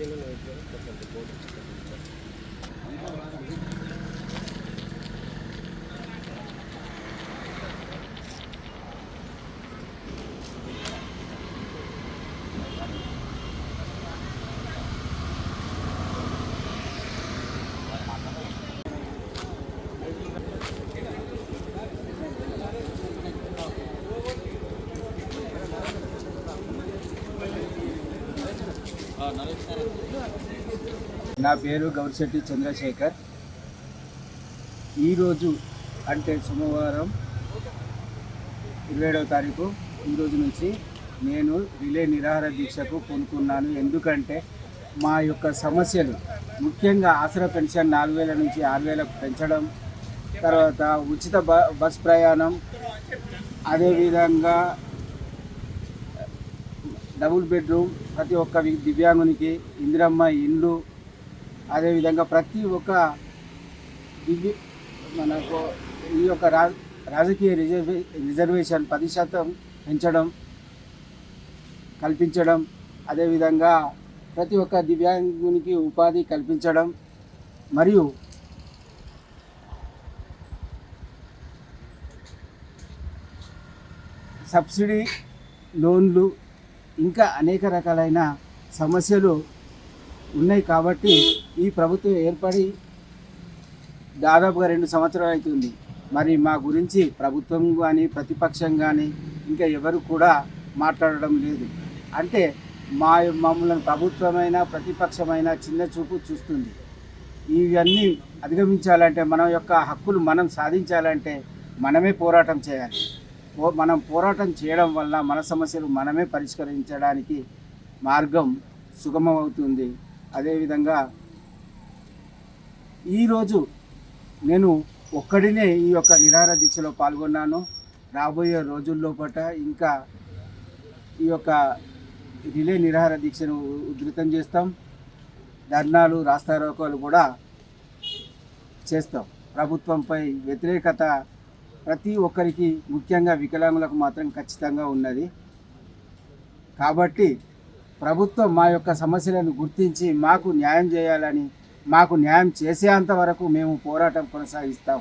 చిన్న నా పేరు గౌరిశెట్టి చంద్రశేఖర్. ఈరోజు అంటే సోమవారం ఇరవై ఏడవ తారీఖు. ఈరోజు నుంచి నేను రిలే నిరాహార దీక్షకు పూనుకున్నాను. ఎందుకంటే మా యొక్క సమస్యలు ముఖ్యంగా ఆసరా పెన్షన్ నాలుగు వేల నుంచి ఆరు వేలకు పెంచడం తర్వాత ఉచిత బ బస్ ప్రయాణం అదేవిధంగా డబుల్ బెడ్రూమ్ ప్రతి ఒక్క దివ్యాంగునికి ఇందిరమ్మ ఇండ్లు అదేవిధంగా ప్రతి ఒక్క దివ్య మనకు ఈ యొక్క రా రాజకీయ రిజర్వే రిజర్వేషన్ పది శాతం పెంచడం కల్పించడం అదేవిధంగా ప్రతి ఒక్క దివ్యాంగునికి ఉపాధి కల్పించడం మరియు సబ్సిడీ లోన్లు ఇంకా అనేక రకాలైన సమస్యలు ఉన్నాయి కాబట్టి ఈ ప్రభుత్వం ఏర్పడి దాదాపుగా రెండు సంవత్సరాలు అవుతుంది. మరి మా గురించి ప్రభుత్వం కానీ ప్రతిపక్షం కానీ ఇంకా ఎవరు కూడా మాట్లాడడం లేదు. అంటే మా మమ్మల్ని ప్రభుత్వమైన ప్రతిపక్షమైన చిన్న చూపు చూస్తుంది. ఇవన్నీ అధిగమించాలంటే మన యొక్క హక్కులు మనం సాధించాలంటే మనమే పోరాటం చేయాలి. మనం పోరాటం చేయడం వల్ల మన సమస్యలు మనమే పరిష్కరించడానికి మార్గం సుగమమవుతుంది. అదేవిధంగా ఈరోజు నేను ఒక్కడినే ఈ యొక్క నిరాహార దీక్షలో పాల్గొన్నాను. రాబోయే రోజుల్లోపట ఇంకా ఈ యొక్క రిలే నిరాహార దీక్షను ఉధృతం చేస్తాం. ధర్నాలు రాస్తారోకాలు కూడా చేస్తాం. ప్రభుత్వంపై వ్యతిరేకత ప్రతి ఒక్కరికి ముఖ్యంగా వికలాంగులకు మాత్రం ఖచ్చితంగా ఉన్నది. కాబట్టి ప్రభుత్వం మా యొక్క సమస్యలను గుర్తించి మాకు న్యాయం చేయాలని మాకు న్యాయం చేసేంత వరకు మేము పోరాటం కొనసాగిస్తాం.